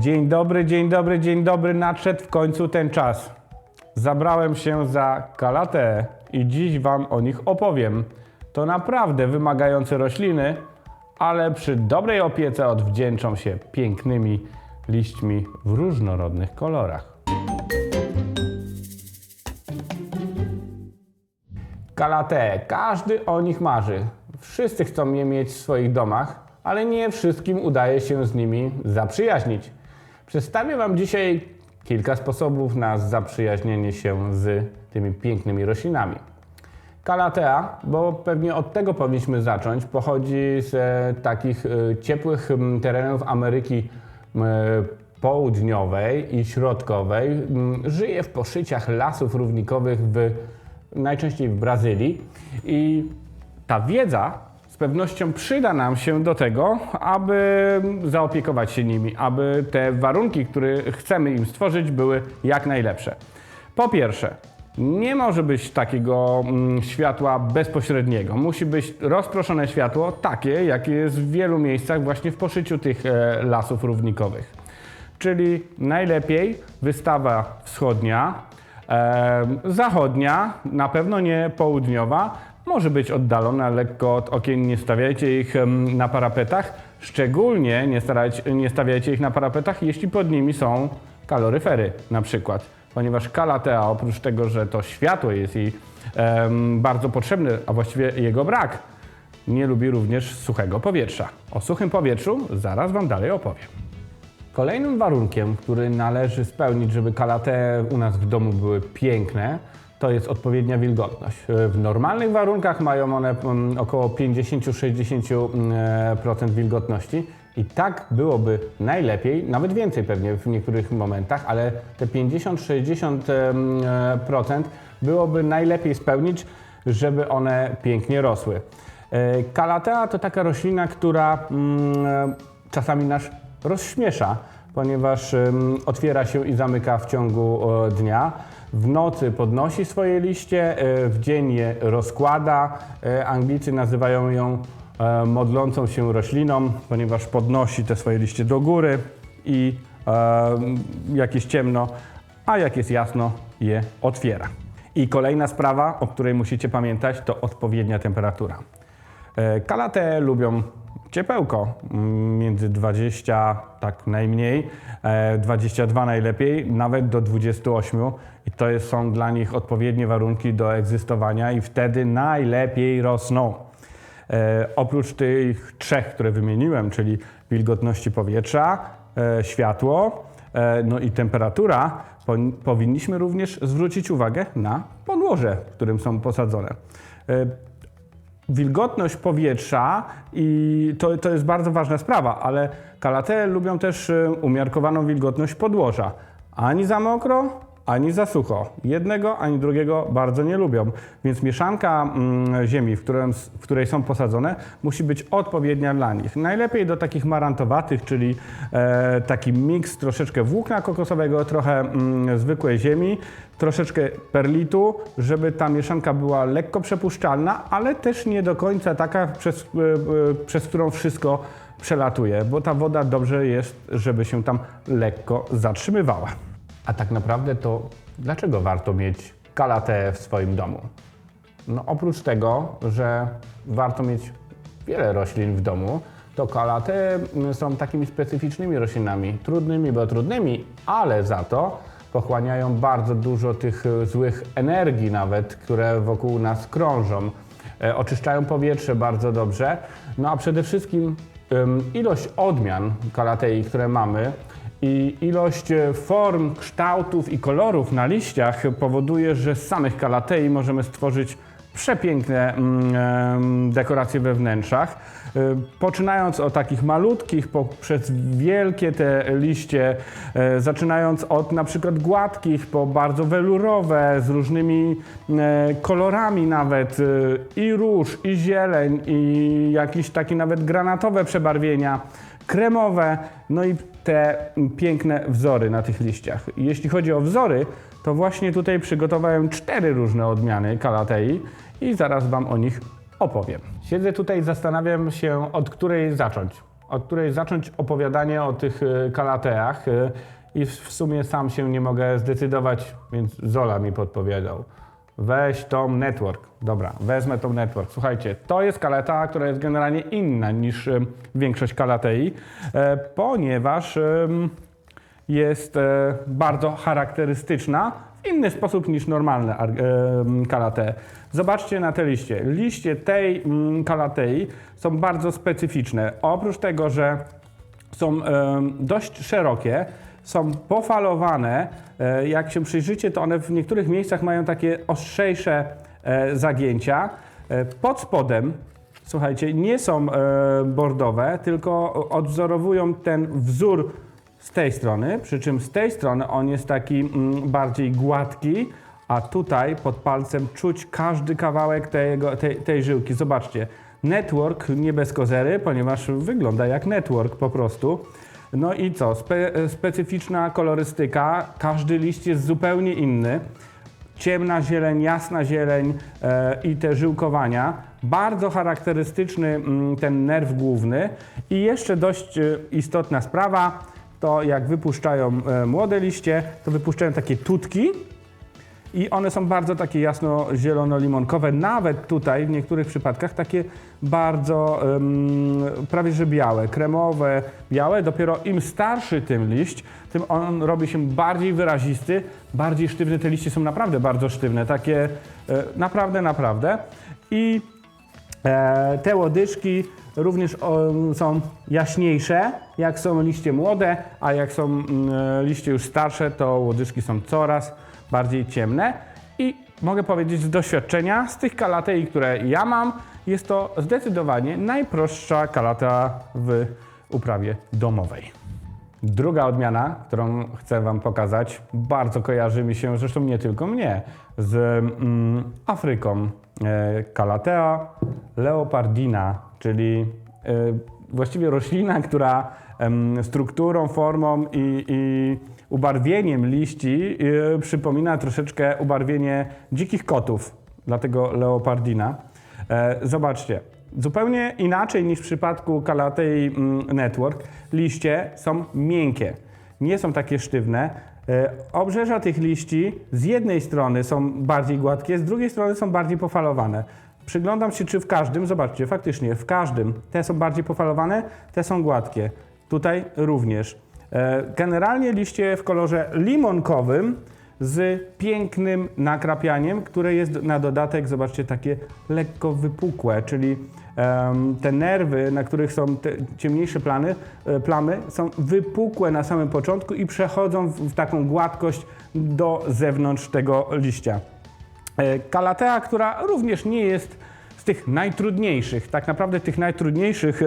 Dzień dobry, dzień dobry, dzień dobry. Nadszedł w końcu ten czas. Zabrałem się za kalatę i dziś Wam o nich opowiem. To naprawdę wymagające rośliny, ale przy dobrej opiece odwdzięczą się pięknymi liśćmi w różnorodnych kolorach. Kalate, każdy o nich marzy. Wszyscy chcą je mieć w swoich domach, ale nie wszystkim udaje się z nimi zaprzyjaźnić. Przedstawię Wam dzisiaj kilka sposobów na zaprzyjaźnienie się z tymi pięknymi roślinami. Kalatea, bo pewnie od tego powinniśmy zacząć, pochodzi z e, takich e, ciepłych terenów Ameryki m, Południowej i Środkowej. Żyje w poszyciach lasów równikowych w, najczęściej w Brazylii i ta wiedza z pewnością przyda nam się do tego, aby zaopiekować się nimi, aby te warunki, które chcemy im stworzyć, były jak najlepsze. Po pierwsze, nie może być takiego mm, światła bezpośredniego. Musi być rozproszone światło, takie, jakie jest w wielu miejscach, właśnie w poszyciu tych e, lasów równikowych. Czyli najlepiej wystawa wschodnia, e, zachodnia, na pewno nie południowa, może być oddalona lekko od okien, nie stawiajcie ich na parapetach, szczególnie nie, starać, nie stawiajcie ich na parapetach, jeśli pod nimi są kaloryfery na przykład, ponieważ kalatea oprócz tego, że to światło jest jej bardzo potrzebne, a właściwie jego brak, nie lubi również suchego powietrza. O suchym powietrzu zaraz Wam dalej opowiem. Kolejnym warunkiem, który należy spełnić, żeby kalate u nas w domu były piękne, to jest odpowiednia wilgotność. W normalnych warunkach mają one mm, około 50-60% wilgotności i tak byłoby najlepiej, nawet więcej pewnie w niektórych momentach, ale te 50-60% byłoby najlepiej spełnić, żeby one pięknie rosły. E, Kalatea to taka roślina, która mm, czasami nas rozśmiesza, ponieważ otwiera się i zamyka w ciągu e, dnia. W nocy podnosi swoje liście, e, w dzień je rozkłada. E, Anglicy nazywają ją e, modlącą się rośliną, ponieważ podnosi te swoje liście do góry i jak jest ciemno, a jak jest jasno, je otwiera. I kolejna sprawa, o której musicie pamiętać, to odpowiednia temperatura. Kalate lubią ciepełko, mm, między 20, tak najmniej, e, 22 najlepiej, nawet do 28 i to są dla nich odpowiednie warunki do egzystowania i wtedy najlepiej rosną. E, oprócz tych trzech, które wymieniłem, czyli wilgotności powietrza, e, światło, e, no i temperatura, po, powinniśmy również zwrócić uwagę na podłoże, w którym są posadzone. Wilgotność powietrza i to, to jest bardzo ważna sprawa, ale kalatee lubią też e, umiarkowaną wilgotność podłoża. Ani za mokro, ani za sucho. Jednego ani drugiego bardzo nie lubią, więc mieszanka mm, ziemi, w, którym, w której są posadzone, musi być odpowiednia dla nich. Najlepiej do takich marantowatych, czyli e, taki miks troszeczkę włókna kokosowego, trochę mm, zwykłej ziemi, troszeczkę perlitu, żeby ta mieszanka była lekko przepuszczalna, ale też nie do końca taka, przez, e, e, przez którą wszystko przelatuje, bo ta woda dobrze jest, żeby się tam lekko zatrzymywała. A tak naprawdę to dlaczego warto mieć kalatę w swoim domu? No oprócz tego, że warto mieć wiele roślin w domu, to kalate mm, są takimi specyficznymi roślinami, trudnymi, bo trudnymi, ale za to pochłaniają bardzo dużo tych e, złych energii nawet, które wokół nas krążą. E, Oczyszczają powietrze bardzo dobrze. No a przede wszystkim ilość odmian kalatei, które mamy, i ilość e, form, kształtów i kolorów na liściach powoduje, że z samych kalatei możemy stworzyć przepiękne mm, dekoracje we wnętrzach. E, Poczynając od takich malutkich, poprzez wielkie te liście, e, zaczynając od na przykład gładkich, po bardzo welurowe, z różnymi kolorami nawet, i róż, i zieleń, i jakieś takie nawet granatowe przebarwienia kremowe, no i te piękne wzory na tych liściach. Jeśli chodzi o wzory, to właśnie tutaj przygotowałem cztery różne odmiany kalatei i zaraz Wam o nich opowiem. Siedzę tutaj i zastanawiam się, od której zacząć. od której zacząć opowiadanie o tych e, kalateach e, i w sumie sam się nie mogę zdecydować, więc Zola mi podpowiedział. Weź tą network. Dobra, wezmę tą network. Słuchajcie, to jest kaleta, która jest generalnie inna niż większość kalatei, e, ponieważ jest e, bardzo charakterystyczna w inny sposób niż normalne em, kalate. Zobaczcie na te liście. Liście tej kalatei są bardzo specyficzne. Oprócz tego, że są dość szerokie, są pofalowane. E, jak się przyjrzycie, to one w niektórych miejscach mają takie ostrzejsze e, zagięcia. E, pod spodem, słuchajcie, nie są bordowe, tylko odwzorowują ten wzór z tej strony, przy czym z tej strony on jest taki mm, bardziej gładki, a tutaj pod palcem czuć każdy kawałek tego, tej, tej żyłki. Zobaczcie, network nie bez kozery, ponieważ wygląda jak network po prostu. No i co, Spe, specyficzna kolorystyka, każdy liść jest zupełnie inny. Ciemna zieleń, jasna zieleń e, i te żyłkowania. Bardzo charakterystyczny mm, ten nerw główny. I jeszcze dość e, istotna sprawa, to jak wypuszczają e, młode liście, to wypuszczają takie tutki, i one są bardzo takie jasno-zielono-limonkowe, nawet tutaj w niektórych przypadkach takie bardzo em, prawie że białe, kremowe, białe. Dopiero im starszy tym liść, tym on robi się bardziej wyrazisty, bardziej sztywny. Te liście są naprawdę bardzo sztywne, takie e, naprawdę, naprawdę. I E, te łodyżki również o, są jaśniejsze, jak są liście młode, a jak są mm, e, liście już starsze, to łodyżki są coraz bardziej ciemne. I mogę powiedzieć z doświadczenia, z tych kalatei, które ja mam, jest to zdecydowanie najprostsza kalata w uprawie domowej. Druga odmiana, którą chcę Wam pokazać, bardzo kojarzy mi się, zresztą nie tylko mnie, z mm, Afryką. E, Calathea leopardina, czyli e, właściwie roślina, która strukturą, formą i, i ubarwieniem liści e, przypomina troszeczkę ubarwienie dzikich kotów, dlatego leopardina. E, zobaczcie, zupełnie inaczej niż w przypadku Calatei mm, Network, liście są miękkie, nie są takie sztywne. E, Obrzeża tych liści z jednej strony są bardziej gładkie, z drugiej strony są bardziej pofalowane. Przyglądam się, czy w każdym, zobaczcie, faktycznie w każdym te są bardziej pofalowane, te są gładkie. Tutaj również. E, Generalnie liście w kolorze limonkowym z pięknym nakrapianiem, które jest na dodatek, zobaczcie, takie lekko wypukłe, czyli te nerwy, na których są te ciemniejsze plany, e, plamy, są wypukłe na samym początku i przechodzą w, w taką gładkość do zewnątrz tego liścia. E, Kalatea, która również nie jest z tych najtrudniejszych, tak naprawdę tych najtrudniejszych,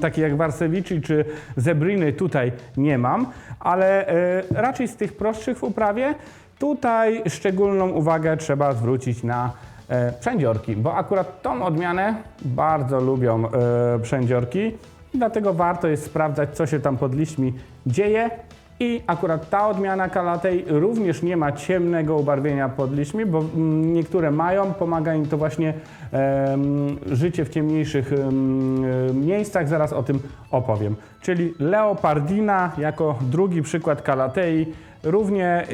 takie jak Warsewici czy Zebriny tutaj nie mam, ale e, raczej z tych prostszych w uprawie. Tutaj szczególną uwagę trzeba zwrócić na e, przędziorki, bo akurat tą odmianę bardzo lubią e, przędziorki, dlatego warto jest sprawdzać, co się tam pod liśćmi dzieje i akurat ta odmiana kalatej również nie ma ciemnego ubarwienia pod liśćmi, bo mm, niektóre mają, pomaga im to właśnie em, życie w ciemniejszych em, miejscach, zaraz o tym opowiem. Czyli leopardina jako drugi przykład kalatei, równie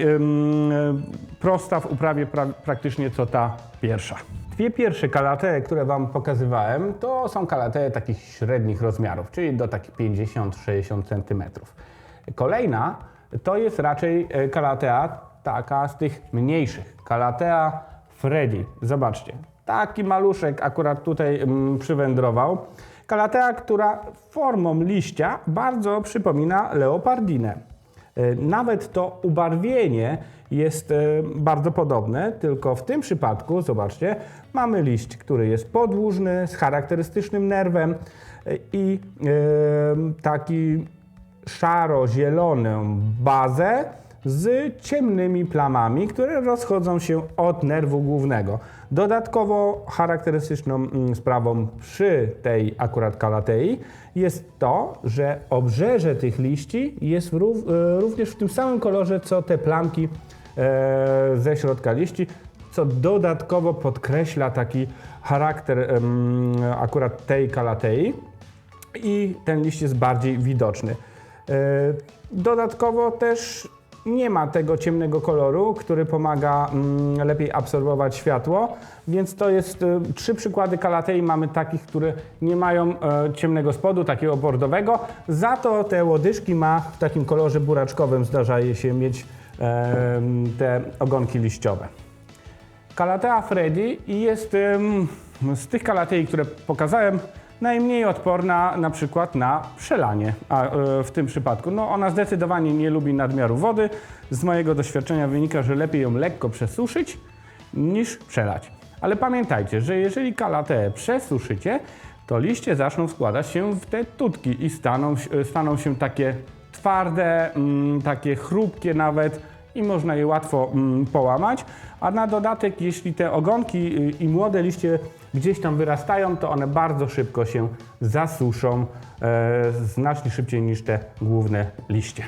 prosta w uprawie pra, praktycznie co ta pierwsza. Dwie pierwsze kalatee, które Wam pokazywałem, to są kalatee takich średnich rozmiarów, czyli do takich 50-60 cm. Kolejna to jest raczej e, kalatea taka z tych mniejszych. Kalatea Freddy. Zobaczcie, taki maluszek akurat tutaj mm, przywędrował. Kalatea, która formą liścia bardzo przypomina leopardinę. E, Nawet to ubarwienie jest e, bardzo podobne, tylko w tym przypadku, zobaczcie, mamy liść, który jest podłużny, z charakterystycznym nerwem i taki szaro-zieloną bazę z ciemnymi plamami, które rozchodzą się od nerwu głównego. Dodatkowo charakterystyczną mm, sprawą przy tej akurat kalatei jest to, że obrzeże tych liści jest e, również w tym samym kolorze, co te plamki e, ze środka liści, co dodatkowo podkreśla taki charakter akurat tej kalatei. i ten liść jest bardziej widoczny. E, Dodatkowo też nie ma tego ciemnego koloru, który pomaga mm, lepiej absorbować światło, więc to jest e, trzy przykłady kalatei mamy takich, które nie mają e, ciemnego spodu, takiego bordowego. Za to te łodyżki ma w takim kolorze buraczkowym, zdarza je się mieć te ogonki liściowe. Kalatea Freddy jest z tych kalatei, które pokazałem, najmniej odporna na przykład na przelanie, a e, w tym przypadku. No, ona zdecydowanie nie lubi nadmiaru wody. Z mojego doświadczenia wynika, że lepiej ją lekko przesuszyć niż przelać. Ale pamiętajcie, że jeżeli kalateę przesuszycie, to liście zaczną składać się w te tutki i staną, się- staną się takie twarde, mm, takie chrupkie nawet i można je łatwo mm, połamać. A na dodatek, jeśli te ogonki y, i młode liście gdzieś tam wyrastają, to one bardzo szybko się zasuszą, e, znacznie szybciej niż te główne liście.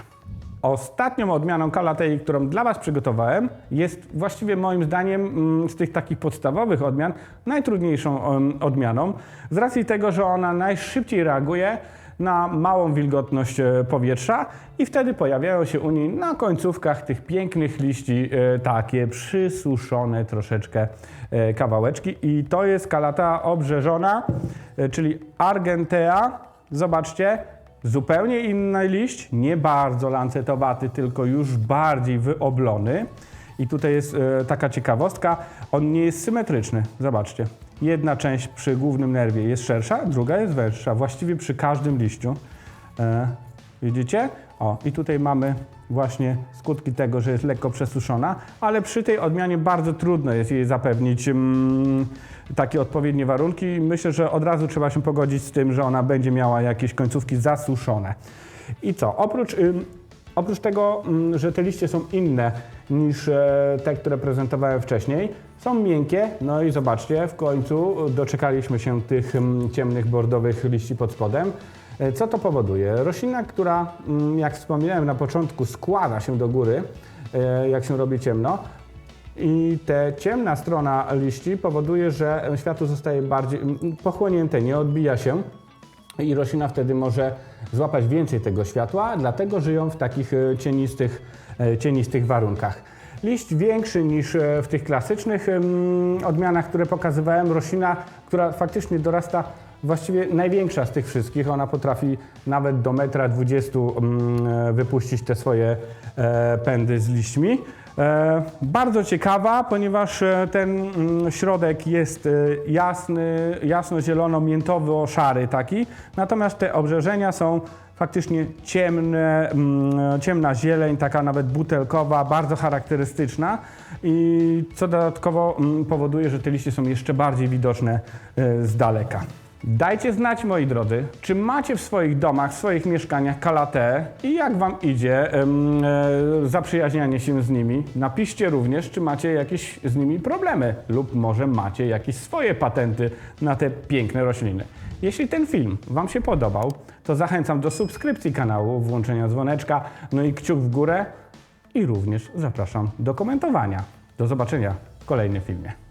Ostatnią odmianą kalatei, którą dla Was przygotowałem, jest właściwie moim zdaniem mm, z tych takich podstawowych odmian najtrudniejszą odmianą, z racji tego, że ona najszybciej reaguje na małą wilgotność e, powietrza i wtedy pojawiają się u niej na końcówkach tych pięknych liści e, takie przysuszone troszeczkę e, kawałeczki i to jest kalata obrzeżona, czyli Argentea. Zobaczcie, zupełnie inny liść, nie bardzo lancetowaty, tylko już bardziej wyoblony. I tutaj jest taka ciekawostka, on nie jest symetryczny. Zobaczcie. Jedna część przy głównym nerwie jest szersza, druga jest węższa, właściwie przy każdym liściu. E, widzicie? O, i tutaj mamy właśnie skutki tego, że jest lekko przesuszona, ale przy tej odmianie bardzo trudno jest jej zapewnić mm, takie odpowiednie warunki. Myślę, że od razu trzeba się pogodzić z tym, że ona będzie miała jakieś końcówki zasuszone. I co? Oprócz, ym, oprócz tego, mm, że te liście są inne niż e, te, które prezentowałem wcześniej, są miękkie, no i zobaczcie, w końcu doczekaliśmy się tych mm, ciemnych bordowych liści pod spodem. E, Co to powoduje? Roślina, która, mm, jak wspomniałem na początku, składa się do góry, e, jak się robi ciemno, i ta ciemna strona liści powoduje, że światło zostaje bardziej pochłonięte, nie odbija się i roślina wtedy może złapać więcej tego światła, dlatego żyją w takich e, cienistych, e, cienistych warunkach. Liść większy niż e, w tych klasycznych odmianach, które pokazywałem. Roślina, która faktycznie dorasta właściwie największa z tych wszystkich. Ona potrafi nawet do metra 20 mm, wypuścić te swoje pędy z liśćmi. E, bardzo ciekawa, ponieważ e, ten mm, środek jest e, jasny, jasno-zielono-miętowo-szary taki, natomiast te obrzeżenia są faktycznie ciemne, mm, ciemna zieleń, taka nawet butelkowa, bardzo charakterystyczna i co dodatkowo mm, powoduje, że te liście są jeszcze bardziej widoczne z daleka. Dajcie znać, moi drodzy, czy macie w swoich domach, w swoich mieszkaniach kalatę i jak Wam idzie e, zaprzyjaźnianie się z nimi. Napiszcie również, czy macie jakieś z nimi problemy lub może macie jakieś swoje patenty na te piękne rośliny. Jeśli ten film Wam się podobał, to zachęcam do subskrypcji kanału, włączenia dzwoneczka, no i kciuk w górę i również zapraszam do komentowania. Do zobaczenia w kolejnym filmie.